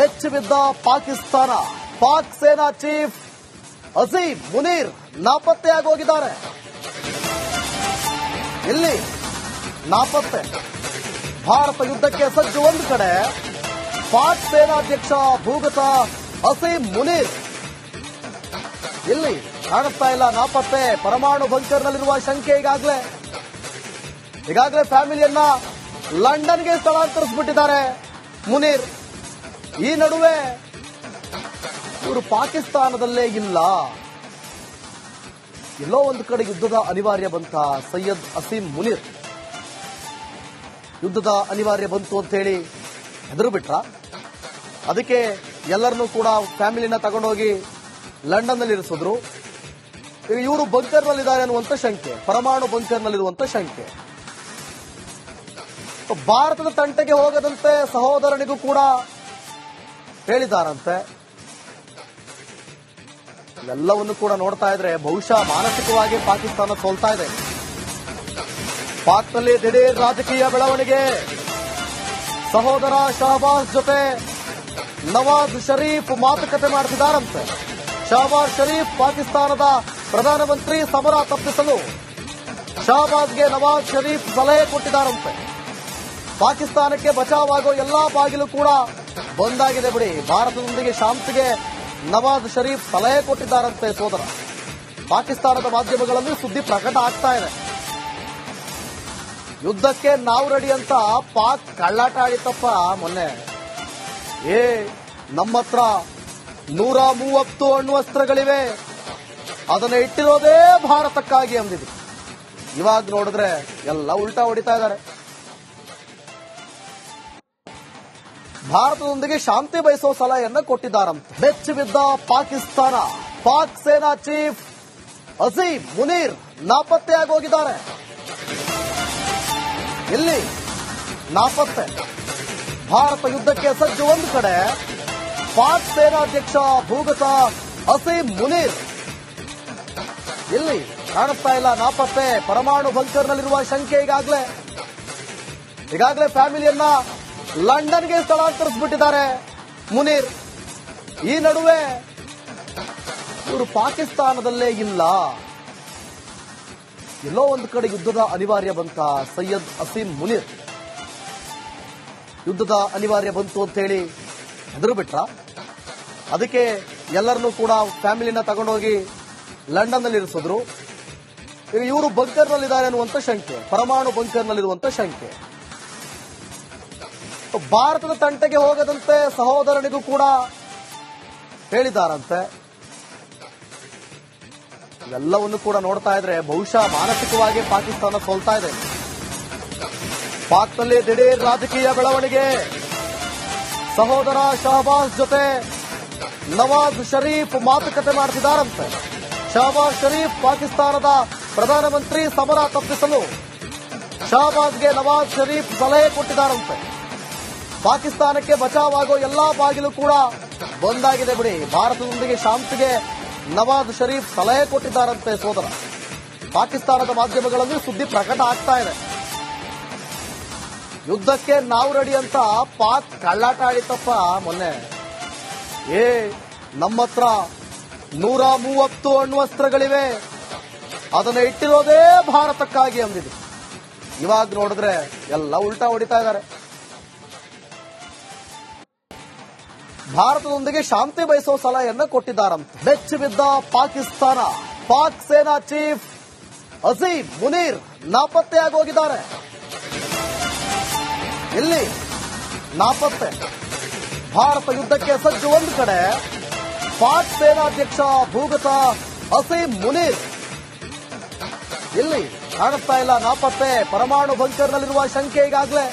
ಬೆಚ್ಚಿ ಬಿದ್ದ ಪಾಕಿಸ್ತಾನ ಪಾಕ್ ಸೇನಾ ಚೀಫ್ ಅಸೀಮ್ ಮುನೀರ್ ನಾಪತ್ತೆಯಾಗಿ ಹೋಗಿದ್ದಾರೆ ಇಲ್ಲಿ ನಾಪತ್ತೆ. ಭಾರತ ಯುದ್ಧಕ್ಕೆ ಸಜ್ಜು ಒಂದು ಕಡೆ. ಪಾಕ್ ಸೇನಾಧ್ಯಕ್ಷ ಭೂಗತ ಅಸೀಂ ಮುನೀರ್. ಇಲ್ಲಿ ಕಾಣಿಸ್ತಾ ಇಲ್ಲ ನಾಪತ್ತೆ. ಪರಮಾಣು ಬಂಕರ್ನಲ್ಲಿರುವ ಶಂಕೆ ಈಗಾಗಲೇ. ಈಗಾಗಲೇ ಫ್ಯಾಮಿಲಿಯನ್ನ ಲಂಡನ್ಗೆ ಸ್ಥಳಾಂತರಿಸ್ಬಿಟ್ಟಿದ್ದಾರೆ ಮುನೀರ್. ಈ ನಡುವೆ ಇವರು ಪಾಕಿಸ್ತಾನದಲ್ಲೇ ಇಲ್ಲ. ಎಲ್ಲೋ ಒಂದು ಕಡೆ ಯುದ್ಧದ ಅನಿವಾರ್ಯ ಬಂತ ಸೈಯದ್ ಅಸೀಂ ಮುನೀರ್. ಯುದ್ಧದ ಅನಿವಾರ್ಯ ಬಂತು ಅಂತ ಹೇಳಿ ಹೆದರು ಬಿಟ್ರ? ಅದಕ್ಕೆ ಎಲ್ಲರನ್ನೂ ಕೂಡ ಫ್ಯಾಮಿಲಿನ ತಗೊಂಡೋಗಿ ಲಂಡನ್ನಲ್ಲಿ ಇರಿಸಿದ್ರು. ಇವರು ಬಂಕರ್ನಲ್ಲಿದ್ದಾರೆ ಅನ್ನುವಂಥ ಶಂಕೆ, ಪರಮಾಣು ಬಂಕರ್ನಲ್ಲಿರುವಂತ ಶಂಕೆ. ಭಾರತದ ತಂಟೆಗೆ ಹೋಗದಂತೆ ಸಹೋದರನಿಗೂ ಕೂಡ ಹೇಳಿದಾರಂತೆ. ಇವೆಲ್ಲವನ್ನು ಕೂಡ ನೋಡ್ತಾ ಇದ್ರೆ ಬಹುಶಃ ಮಾನಸಿಕವಾಗಿ ಪಾಕಿಸ್ತಾನ ಸೋಲ್ತಾ ಇದೆ. ಪಾಕ್ನಲ್ಲಿ ದಿಢೀರ್ ರಾಜಕೀಯ ಬೆಳವಣಿಗೆ. ಸಹೋದರ ಶಹಬಾಜ್ ಜೊತೆ ನವಾಜ್ ಶರೀಫ್ ಮಾತುಕತೆ ಮಾಡ್ತಿದ್ದಾರಂತೆ ಶಹಬಾಜ್ ಶರೀಫ್ ಪಾಕಿಸ್ತಾನದ ಪ್ರಧಾನಮಂತ್ರಿ ಸಮರ ತಪ್ಪಿಸಲು ಶಹಬಾಜ್ಗೆ ನವಾಜ್ ಶರೀಫ್ ಸಲಹೆ ಕೊಟ್ಟಿದ್ದಾರಂತೆ ಪಾಕಿಸ್ತಾನಕ್ಕೆ ಬಚಾವಾಗೋ ಎಲ್ಲಾ ಬಾಗಿಲು ಕೂಡ ಬಂದಾಗಿದೆ ಬಿಡಿ. ಭಾರತದೊಂದಿಗೆ ಶಾಂತಿಗೆ ನವಾಜ್ ಶರೀಫ್ ಸಲಹೆ ಕೊಟ್ಟಿದ್ದಾರಂತೆ ಸೋದರ. ಪಾಕಿಸ್ತಾನದ ಮಾಧ್ಯಮಗಳಲ್ಲಿ ಸುದ್ದಿ ಪ್ರಕಟ ಆಗ್ತಾ ಇದೆ. ಯುದ್ಧಕ್ಕೆ ನಾವು ರೆಡಿ ಅಂತ ಪಾಕ್ ಕಳ್ಳಾಟ ಆಡಿತಪ್ಪ ಮೊನ್ನೆ. ಏ ನಮ್ಮ ಹತ್ರ ನೂರ ಮೂವತ್ತು ಅಣ್ವಸ್ತ್ರಗಳಿವೆ ಅದನ್ನ ಇಟ್ಟಿರೋದೇ ಭಾರತಕ್ಕಾಗಿ ಅಂದಿದ್ರು. ಇವಾಗ ನೋಡಿದ್ರೆ ಎಲ್ಲ ಉಲ್ಟಾ ಹೊಡಿತಾ ಇದ್ದಾರೆ. ಭಾರತದೊಂದಿಗೆ ಶಾಂತಿ ಬಯಸುವ ಸಲಹೆಯನ್ನ ಕೊಟ್ಟಿದ್ದಾರಂತೆ. ಬೆಚ್ಚಿ ಬಿದ್ದ ಪಾಕಿಸ್ತಾನ. ಪಾಕ್ ಸೇನಾ ಚೀಫ್ ಅಸೀಮ್ ಮುನೀರ್ ನಾಪತ್ತೆಯಾಗಿ ಹೋಗಿದ್ದಾರೆ ಇಲ್ಲಿ ನಾಪತ್ತೆ. ಭಾರತ ಯುದ್ಧಕ್ಕೆ ಸಜ್ಜು ಒಂದು ಕಡೆ. ಪಾಕ್ ಸೇನಾಧ್ಯಕ್ಷ ಭೂಗತ ಅಸೀಮ್ ಮುನೀರ್. ಇಲ್ಲಿ ಕಾಣಿಸ್ತಾ ಇಲ್ಲ ನಾಪತ್ತೆ. ಪರಮಾಣು ಬಂಕರ್ನಲ್ಲಿರುವ ಶಂಕೆ ಈಗಾಗಲೇ. ಈಗಾಗಲೇ ಫ್ಯಾಮಿಲಿಯನ್ನ ಲಂಡನ್ಗೆ ಸ್ಥಳಾಂತರಿಸ್ಬಿಟ್ಟಿದ್ದಾರೆ. ಮುನೀರ್, ಈ ನಡುವೆ ಇವರು ಪಾಕಿಸ್ತಾನದಲ್ಲೇ ಇಲ್ಲ. ಎಲ್ಲೋ ಒಂದು ಕಡೆ ಯುದ್ಧದ ಅನಿವಾರ್ಯ ಬಂತ ಸೈಯದ್ ಅಸೀಂ ಮುನೀರ್. ಯುದ್ಧದ ಅನಿವಾರ್ಯ ಬಂತು ಅಂತ ಹೇಳಿ ಹೆದರು ಬಿಟ್ರ? ಅದಕ್ಕೆ ಎಲ್ಲರನ್ನೂ ಕೂಡ ಫ್ಯಾಮಿಲಿನ ತಗೊಂಡೋಗಿ ಲಂಡನ್ನಲ್ಲಿ ಇರಿಸಿದ್ರು. ಈಗ ಇವರು ಬಂಕರ್ನಲ್ಲಿದ್ದಾರೆ ಅನ್ನುವಂಥ ಶಂಕೆ, ಪರಮಾಣು ಬಂಕರ್ನಲ್ಲಿರುವಂತ ಶಂಕೆ. ಭಾರತದ ತಂಟೆಗೆ ಹೋಗದಂತೆ ಸಹೋದರನಿಗೂ ಕೂಡ ಹೇಳಿದಾರಂತೆ. ಇವೆಲ್ಲವನ್ನು ಕೂಡ ನೋಡ್ತಾ ಇದ್ರೆ ಬಹುಶಃ ಮಾನಸಿಕವಾಗಿ ಪಾಕಿಸ್ತಾನ ಸೋಲ್ತಾ ಇದೆ. ಪಾಕ್ನಲ್ಲಿ ದಿಢೀರ್ ರಾಜಕೀಯ ಬೆಳವಣಿಗೆ. ಸಹೋದರ ಶಹಬಾಜ್ ಜೊತೆ ನವಾಜ್ ಶರೀಫ್ ಮಾತುಕತೆ ಮಾಡಿಸಿದಾರಂತೆ ಶಹಬಾಜ್ ಶರೀಫ್ ಪಾಕಿಸ್ತಾನದ ಪ್ರಧಾನಮಂತ್ರಿ ಸಮರ ತಪ್ಪಿಸಲು ಶಹಬಾಜ್ಗೆ ನವಾಜ್ ಶರೀಫ್ ಸಲಹೆ ಕೊಟ್ಟಿದ್ದಾರಂತೆ ಪಾಕಿಸ್ತಾನಕ್ಕೆ ಬಚಾವಾಗೋ ಎಲ್ಲಾ ಬಾಗಿಲು ಕೂಡ ಬಂದಾಗಿದೆ ಬಿಡಿ. ಭಾರತದೊಂದಿಗೆ ಶಾಂತಿಗೆ ನವಾಜ್ ಶರೀಫ್ ಸಲಹೆ ಕೊಟ್ಟಿದ್ದಾರಂತೆ ಸೋದರ. ಪಾಕಿಸ್ತಾನದ ಮಾಧ್ಯಮಗಳಲ್ಲಿ ಸುದ್ದಿ ಪ್ರಕಟ ಆಗ್ತಾ ಇದೆ. ಯುದ್ಧಕ್ಕೆ ನಾವು ರೆಡಿ ಅಂತ ಪಾಕ್ ಕಳ್ಳಾಟ ಆಡಿತಪ್ಪ ಮೊನ್ನೆ. ಏ ನಮ್ಮ ಹತ್ರ ನೂರ ಮೂವತ್ತು ಅಣ್ವಸ್ತ್ರಗಳಿವೆ. ಅದನ್ನ ಇಟ್ಟಿರೋದೇ ಭಾರತಕ್ಕಾಗಿ ಅಂದಿದೆ ಇವಾಗ ನೋಡಿದ್ರೆ ಎಲ್ಲ ಉಲ್ಟಾ ಹೊಡಿತಾ ಇದ್ದಾರೆ. ಭಾರತದೊಂದಿಗೆ ಶಾಂತಿ ಬಯಸುವ ಸಲಹೆಯನ್ನ ಕೊಟ್ಟಿದ್ದಾರಂತೆ. ಬೆಚ್ಚಿ ಬಿದ್ದ ಪಾಕಿಸ್ತಾನ. ಪಾಕ್ ಸೇನಾ ಚೀಫ್ ಅಜೀಂ ಮುನೀರ್ ನಾಪತ್ತೆಯಾಗಿ ಹೋಗಿದ್ದಾರೆ ಇಲ್ಲಿ ನಾಪತ್ತೆ. ಭಾರತ ಯುದ್ಧಕ್ಕೆ ಸಜ್ಜು ಒಂದು ಕಡೆ. ಪಾಕ್ ಸೇನಾಧ್ಯಕ್ಷ ಭೂಗತ ಅಸೀಂ ಮುನೀರ್. ಇಲ್ಲಿ ಕಾಣಿಸ್ತಾ ಇಲ್ಲ ನಾಪತ್ತೆ. ಪರಮಾಣು ಬಂಕರ್ನಲ್ಲಿರುವ ಶಂಕೆ ಈಗಾಗಲೇ.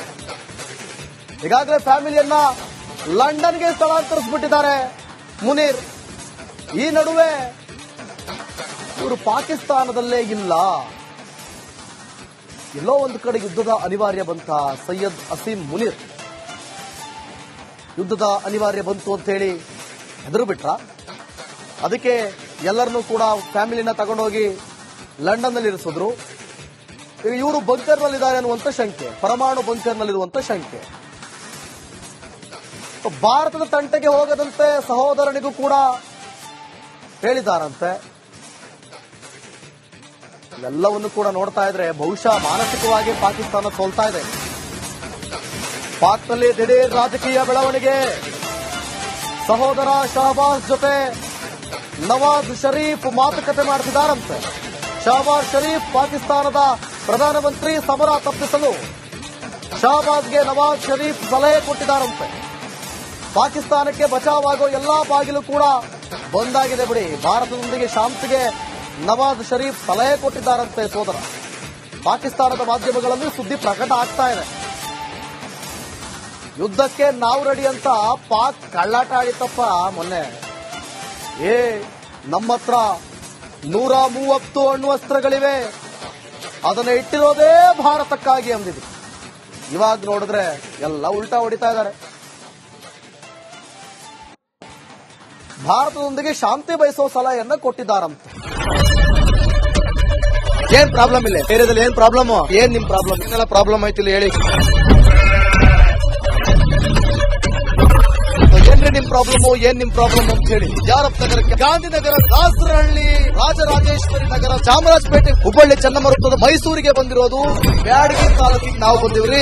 ಈಗಾಗಲೇ ಫ್ಯಾಮಿಲಿಯನ್ನ ಲಂಡನ್ಗೆ ಸ್ಥಳಾಂತರಿಸ್ಬಿಟ್ಟಿದ್ದಾರೆ. ಮುನೀರ್, ಈ ನಡುವೆ ಇವರು ಪಾಕಿಸ್ತಾನದಲ್ಲೇ ಇಲ್ಲ. ಎಲ್ಲೋ ಒಂದು ಕಡೆ ಯುದ್ಧದ ಅನಿವಾರ್ಯ ಬಂತ ಸೈಯದ್ ಅಸೀಂ ಮುನೀರ್. ಯುದ್ಧದ ಅನಿವಾರ್ಯ ಬಂತು ಅಂತ ಹೇಳಿ ಹೆದರು ಬಿಟ್ರ? ಅದಕ್ಕೆ ಎಲ್ಲರನ್ನೂ ಕೂಡ ಫ್ಯಾಮಿಲಿನ ತಗೊಂಡೋಗಿ ಲಂಡನ್ನಲ್ಲಿ ಇರಿಸಿದ್ರು. ಇವರು ಬಂಕರ್ನಲ್ಲಿದ್ದಾರೆ ಅನ್ನುವಂಥ ಶಂಕೆ, ಪರಮಾಣು ಬಂಕರ್ನಲ್ಲಿರುವಂತ ಶಂಕೆ. ಭಾರತದ ತಂಟೆಗೆ ಹೋಗದಂತೆ ಸಹೋದರನಿಗೂ ಕೂಡ ಹೇಳಿದಾರಂತೆ. ಎಲ್ಲವನ್ನು ಕೂಡ ನೋಡ್ತಾ ಇದ್ರೆ ಬಹುಶಃ ಮಾನಸಿಕವಾಗಿ ಪಾಕಿಸ್ತಾನ ಸೋಲ್ತಾ ಇದೆ. ಪಾಕ್ನಲ್ಲಿ ದಿಢೀರ್ ರಾಜಕೀಯ ಬೆಳವಣಿಗೆ. ಸಹೋದರ ಶಹಬಾಜ್ ಜೊತೆ ನವಾಜ್ ಶರೀಫ್ ಮಾತುಕತೆ ಮಾಡ್ತಿದ್ದಾರಂತೆ ಶಹಬಾಜ್ ಶರೀಫ್ ಪಾಕಿಸ್ತಾನದ ಪ್ರಧಾನಮಂತ್ರಿ ಸಮರ ತಪ್ಪಿಸಲು ಶಹಬಾಜ್ಗೆ ನವಾಜ್ ಶರೀಫ್ ಸಲಹೆ ಕೊಟ್ಟಿದ್ದಾರಂತೆ ಪಾಕಿಸ್ತಾನಕ್ಕೆ ಬಚಾವಾಗೋ ಎಲ್ಲಾ ಬಾಗಿಲು ಕೂಡ ಬಂದಾಗಿದೆ ಬಿಡಿ. ಭಾರತದೊಂದಿಗೆ ಶಾಂತಿಗೆ ನವಾಜ್ ಶರೀಫ್ ಸಲಹೆ ಕೊಟ್ಟಿದ್ದಾರಂತೆ ಸೋದರ. ಪಾಕಿಸ್ತಾನದ ಮಾಧ್ಯಮಗಳಲ್ಲಿ ಸುದ್ದಿ ಪ್ರಕಟ ಆಗ್ತಾ ಇದೆ. ಯುದ್ಧಕ್ಕೆ ನಾವು ರೆಡಿ ಅಂತ ಪಾಕ್ ಕಳ್ಳಾಟ ಆಡಿತಪ್ಪ ಮೊನ್ನೆ. ಏ ನಮ್ಮ ಹತ್ರ ನೂರ ಮೂವತ್ತು ಅಣ್ವಸ್ತ್ರಗಳಿವೆ. ಅದನ್ನ ಇಟ್ಟಿರೋದೇ ಭಾರತಕ್ಕಾಗಿ ಅಂದಿದ್ರು. ಇವಾಗ ನೋಡಿದ್ರೆ ಎಲ್ಲ ಉಲ್ಟಾ ಹೊಡಿತಾ ಇದ್ದಾರೆ. ಭಾರತದೊಂದಿಗೆ ಶಾಂತಿ ಬಯಸುವ ಸಲಹೆಯನ್ನ ಕೊಟ್ಟಿದ್ದಾರಂತೆ. ಏನ್ ಪ್ರಾಬ್ಲಮ್ ಇಲ್ಲ? ಏರಿಯಾದಲ್ಲಿ ಏನ್ ಪ್ರಾಬ್ಲಮ್ ಏನ್ ನಿಮ್ ಪ್ರಾಬ್ಲಮ್ ಏನೆಲ್ಲ ಪ್ರಾಬ್ಲಮ್ ಐತಿಲ್ಲ ಹೇಳಿ. ಏನ್ರಿ ನಿಮ್ ಪ್ರಾಬ್ಲಮ್ ಏನ್ ನಿಮ್ ಪ್ರಾಬ್ಲಮ್ ಅಂತ ಹೇಳಿ. ಯಾರಪ್ಪ ನಗರಕ್ಕೆ ಗಾಂಧಿನಗರ, ದಾಸರಹಳ್ಳಿ, ರಾಜರಾಜೇಶ್ವರಿ ನಗರ, ಚಾಮರಾಜಪೇಟೆ, ಹುಬ್ಬಳ್ಳಿ ಚನ್ನಮರುತ್ತದ ಮೈಸೂರಿಗೆ ಬಂದಿರೋದು. ಬ್ಯಾಡಗಿ ತಾಲೂಕಿಗೆ ನಾವು ಬಂದಿವ್ರಿ.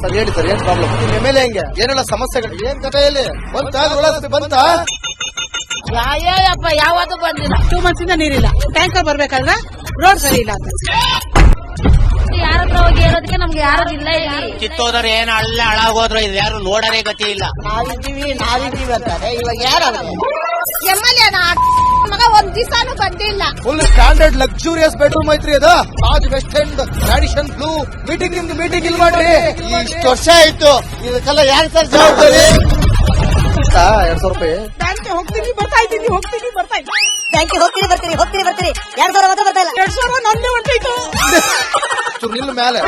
ಸರ್ ಹೇಳಿ ಸರ್ ಏನ್ ಪ್ರಾಬ್ಲಮ್ ನಿಮ್ಮ ಮೇಲೆ ಎಲ್ ಹೆಂಗೆ? ಏನೆಲ್ಲ ಸಮಸ್ಯೆಗಳು? ಏನ್ ಕಥೆ ಇಲ್ಲಿ? ಬಂತ ಬಂತ ಯಾಯಪ್ಪ ಯಾವತ್ತೂ ಬಂದಿಲ್ಲ. ಟೂ ಮಂತ್ಸ್ ಇಂದ ನೀರಿಲ್ಲ. ಟ್ಯಾಂಕರ್ ಬರ್ಬೇಕಾದ್ರೆ ರೋಡ್ ಸರಿ ಇಲ್ಲ ಅಂತ. ಯಾರ ಹತ್ರ ಹೋಗಿ ಹೇಳೋದಕ್ಕೆ ನಮ್ಗೆ ಯಾರು ಇಲ್ಲ ಇಲ್ಲಿ. ಕಿತ್ತೋದ್ರೆ ಏನ್ ಅಲ್ಲ ಹಾಳಾಗೋದ್ರು ಇದು ಯಾರು ನೋಡರೇ ಗತಿ ಇಲ್ಲ. ನಾವಿದ್ದೀವಿ ನಾವಿದ್ದೀವಿ ಅಂತಾರೆ. ಇವಾಗ ಯಾರು ಎಂ ಎಲ್ ಎ ಮಗ ಒಂದ್ ದಿವಸಾನು ಬಂದಿಲ್ಲ. ಫುಲ್ ಸ್ಟ್ಯಾಂಡರ್ಡ್ ಲಕ್ಸುರಿಯಸ್ ಬೆಡ್ರೂಮ್ ಐತ್ರಿ ಅದ. Taj West End tradition blue meeting ನಿಮ್ದು ಮೀಟಿಂಗ್ ಇಲ್ಲಿ ಮಾಡ್ರಿ. ಇಷ್ಟ ವರ್ಷ ಆಯ್ತು. ಇದಕ್ಕೆಲ್ಲ ಯಾರು ಸರ್ ಜವಾಬ್ದಾರಿ? ಎರಡ್ ಸಾವಿರ ರೂಪಾಯಿ. ಬ್ಯಾಂಕ್ ಹೋಗ್ತೀನಿ ಬರ್ತಾ ಇದ್ದೀನಿ ಹೋಗ್ತೀನಿ ಬರ್ತಾ ಇದ್ದೀನಿ. ಬ್ಯಾಂಕಿಗೆ ಹೋಗ್ತೀನಿ ಬರ್ತೀನಿ ಹೋಗ್ತೀನಿ ಬರ್ತೀನಿ ಎರಡ್ ಸಾವಿರ ಮಾತ್ರ ಬರ್ತಾ ಇಲ್ಲ. ಎರಡ್ ಸಾವಿರ ನಂದೇ ಹೊಂಟೋಯ್ತು ನಿಲ್ ಮೇಲೆ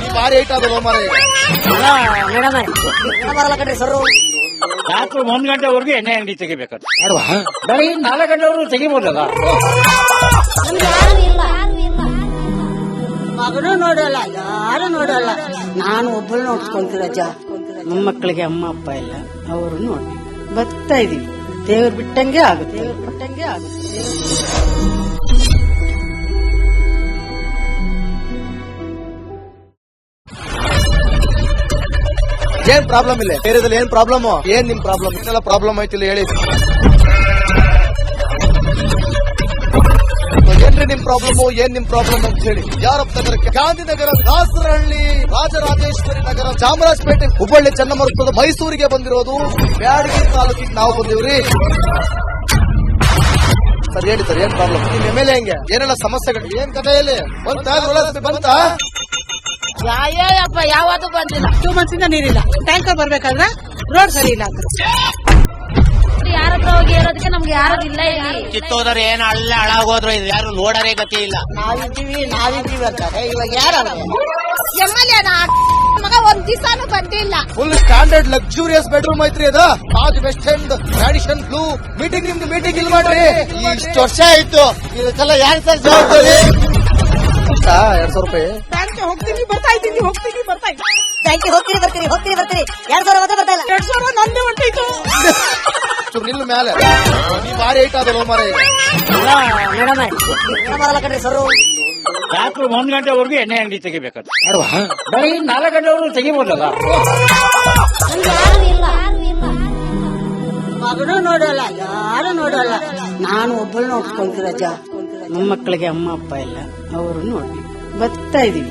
ನೀ ಭಾರಿ ಐಟ್ ಅದಲ್ಲ ಮಾರ ಮೇಡಮ್ ಬರಲ್ಲ ಕಣ್ರಿ ಸರ್ ರಾತ್ರಿ ಒಂದ್ ಗಂಟೆವರೆಗೂ ಎಣ್ಣೆ ಅಂಗಡಿ ತೆಗಿಬೇಕು ಬರೀ ನಾಲ್ಕು ಗಂಟೆವರೆಗೂ ತೆಗಿಬೋದಲ್ಲ? ಮಗನೂ ನೋಡಲ್ಲ ಯಾರು ನೋಡಲ್ಲ. ನಾನು ಒಬ್ಬಳು ನೋಡ್ಕೊಂತೀರಜ್ಜ ಮೊಮ್ಮಕ್ಕಳಿಗೆ ಅಮ್ಮ ಅಪ್ಪ ಇಲ್ಲ ಅವರು ನೋಡಿ ಬರ್ತಾ ಇದೀವಿ. ದೇವ್ರು ಬಿಟ್ಟಂಗೆ ಆಗುತ್ತೆ ದೇವ್ರು ಬಿಟ್ಟಂಗೆ ಆಗುತ್ತೆ. ಏನ್ ಪ್ರಾಬ್ಲಮ್ ಇಲ್ಲ? ಏರಿಯಾದಲ್ಲಿ ಏನ್ ಪ್ರಾಬ್ಲಮ್ ಏನ್ ನಿಮ್ ಪ್ರಾಬ್ಲಮ್ ಇಷ್ಟೆಲ್ಲ ಪ್ರಾಬ್ಲಮ್ ಐತಿಲ್ಲ ಹೇಳಿ. ಏನ್ರಿ ನಿಮ್ ಪ್ರಾಬ್ಲಮ್ ಏನ್ ನಿಮ್ ಪ್ರಾಬ್ಲಮ್ ಅಂತ ಹೇಳಿ. ಯಾರಪ್ಪ ನಗರಕ್ಕೆ ಗಾಂಧಿನಗರ, ದಾಸರಹಳ್ಳಿ, ರಾಜರಾಜೇಶ್ವರಿ ನಗರ, ಚಾಮರಾಜಪೇಟೆ, ಹುಬ್ಬಳ್ಳಿ ಚನ್ನಮರುತ್ತದ ಮೈಸೂರಿಗೆ ಬಂದಿರೋದು ಬ್ಯಾಡಗಿ ತಾಲೂಕಿಗೆ ನಾವು ಬಂದಿವ್ರಿ. ಸರ್, ಹೇಳಿ ಸರ್, ಏನ್ ಪ್ರಾಬ್ಲಮ್ ನಿಮ್ ಎಂ ಎಲ್ ಹೆಂಗೆ? ಏನೆಲ್ಲ ಸಮಸ್ಯೆಗಳು? ಏನ್ ಕಥೆ ಇಲ್ಲಿ ಬಂತ? ಬಂತ? ಯಾಯಪ್ಪ ಯಾವತ್ತೂ ಬಂದಿಲ್ಲ. ಟೂ ಮಂತ್ಸ್ ಇಂದ ನೀರಿಲ್ಲ ಟ್ಯಾಂಕರ್ ಬರ್ಬೇಕಾದ್ರೆ ರೋಡ್ ಸರಿ ಇಲ್ಲ ಅಂತ ಯಾರ ಹತ್ರ ಹೋಗಿ ಹೇಳೋದಕ್ಕೆ ನಮ್ಗೆ ಯಾರು ಇಲ್ಲ ಇಲ್ಲಿ. ಕಿತ್ತೋದ್ರೆ ಏನ್ ಅಲ್ಲ ಹಾಳಾಗೋದ್ರು ಇದು ಯಾರು ನೋಡರೇ ಗತಿ ಇಲ್ಲ. ನಾವಿದ್ದೀವಿ ನಾವಿದ್ದೀವಿ ಅಂತಾರೆ. ಇವಾಗ ಯಾರು ಎಂ ಎಲ್ ಎ ಮಗ ಒಂದ್ ದಿವಸಾನು ಬಂದಿಲ್ಲ. ಫುಲ್ ಸ್ಟ್ಯಾಂಡರ್ಡ್ ಲಕ್ಸುರಿಯಸ್ ಬೆಡ್ರೂಮ್ ಐತ್ರಿ ಅದ. ಆಜ್ West End tradition blue meeting ನಿಮ್ದು ಮೀಟಿಂಗ್ ಇಲ್ಲಿ ಮಾಡ್ರಿ. ಇಷ್ಟು ವರ್ಷ ಆಯ್ತು. ಇದಕ್ಕೆಲ್ಲ ಯಾರು ಸರ್ ಜವಾಬ್ದಾರಿ? ಎರಡ್ ಸಾವಿರ ರೂಪಾಯಿ. ಹೋಗ್ತೀನಿ ಬರ್ತಾ ಇದ್ದೀನಿ ಹೋಗ್ತೀನಿ ಬರ್ತಾ ಇದ್ದೀನಿ. ಬ್ಯಾಂಕಿಗೆ ಹೋಗ್ತೀರಿ ಬರ್ತೀರಿ ಹೋಗ್ತೀರಿ ಬರ್ತೀರಿ. ಎರಡ್ ಸಾವಿರ ಮತ್ತೆ ಬರ್ತಾ ಇಲ್ಲ. ಎರಡ್ ಸಾವಿರ ನಂದೇ ಹೊಂಟೋಯ್ತು. ಚೂರು ನಿಲ್ಲ ಮೇಲೆ ನೀ ಭಾರಿ ಐಟ್ ಅದಲ್ಲ ಮಾರ. ಮೇಡಮ್ ಬರಲ್ಲ ಕಣ್ರಿ ಸರ್. ರಾತ್ರಿ ಒಂದ್ ಗಂಟೆವರೆಗೂ ಎಣ್ಣೆ ಅಂಗಡಿ ತೆಗಿಬೇಕು ಬೆಳಿಗ್ಗೆ ನಾಲ್ಕು ಗಂಟೆವರೆಗೂ ತೆಗಿಬೋದಲ್ಲ? ಮಗನು ನೋಡಲ್ಲ ಯಾರು ನೋಡಲ್ಲ. ನಾನು ಒಬ್ಬಳು ನಮ್ಮ ಮಕ್ಕಳಿಗೆ ಅಮ್ಮ ಅಪ್ಪ ಇಲ್ಲ. ಅವರು ನೋಡಿ ಬರ್ತಾ ಇದೀವಿ.